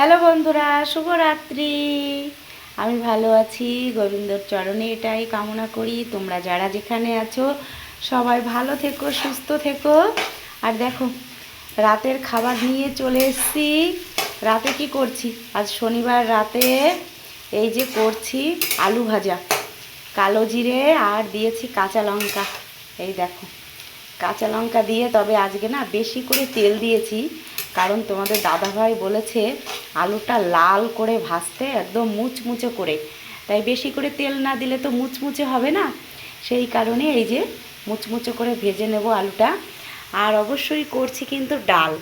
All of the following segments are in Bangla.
হ্যালো বন্ধুরা, শুভরাত্রি। আমি ভালো আছি, গোবিন্দর চরণে এটাই কামনা করি। তোমরা যারা যেখানে আছো, সবাই ভালো থেকো, সুস্থ থেকো। আর দেখো, রাতের খাবার নিয়ে চলে এসেছি। রাতে কি করছি? আজ শনিবার রাতে এই যে করছি আলু ভাজা, কালো জিরে আর দিয়েছি কাঁচা লঙ্কা। এই দেখো, কাঁচা লঙ্কা দিয়ে তবে আজকে না বেশি করে তেল দিয়েছি। কারণ তোমাদের দাদাভাই বলেছে আলুটা লাল করে ভাজতে একদম মুচমুচে করে। তাই বেশি করে তেল না দিলে তো মুচমুচে হবে না? সেই কারণে এই যে মুচমুচে করে ভেজে নেব আলুটা। আর অবশ্যই করছি কিন্তু ডাল।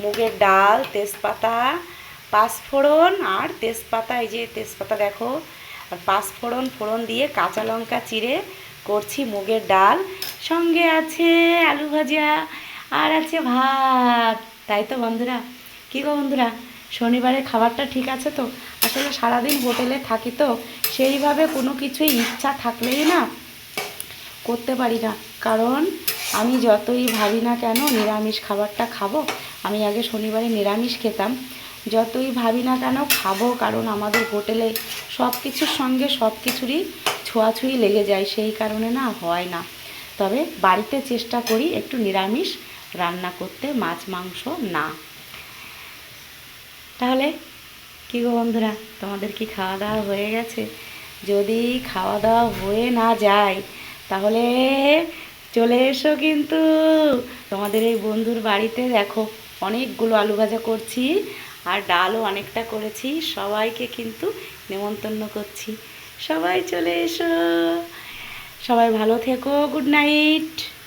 মুগের ডাল, তেজপাতা, পাঁচফোড়ন আর তেজপাতা, এই যে তেজপাতা দেখো, আর পাঁচফোড়ন, ফোড়ন দিয়ে কাঁচা লঙ্কা চিড়ে করছি মুগের ডাল। সঙ্গে আছে আলু ভাজা, আর আছে ভাত। তাই তো বন্ধুরা? কী গো বন্ধুরা? শনিবারে খাবারটা ঠিক আছে তো? আসলে সারাদিন হোটেলে থাকি তো, সেইভাবে কোনো কিছুই ইচ্ছা থাকলেই না করতে পারি না। কারণ আমি যতই ভাবি না কেন নিরামিষ খাবারটা খাব, আমি আগে শনিবারে নিরামিষ খেতাম। যতই ভাবি না কেন খাব, কারণ আমাদের হোটেলে সব কিছুর সঙ্গে সব কিছুরই ছোঁয়াছুঁই লেগে যায়, সেই কারণে না হয় না। তবে বাড়িতে চেষ্টা করি একটু নিরামিষ রান্না করতে, মাছ, মাংস না তাহলে? কী গো বন্ধুরা, তোমাদের কি খাওয়া দাওয়া হয়ে গেছে? যদি খাওয়া দাওয়া হয়ে না যায়, তাহলে চলে এসো কিন্তু। তোমাদের এই বন্ধুর বাড়িতে দেখো, অনেকগুলো আলু ভাজা করছি আর ডালও অনেকটা করেছি। সবাইকে কিন্তু নেমন্তন্ন করছি। সবাই চলে এসো। সবাই ভালো থেকো, গুড নাইট।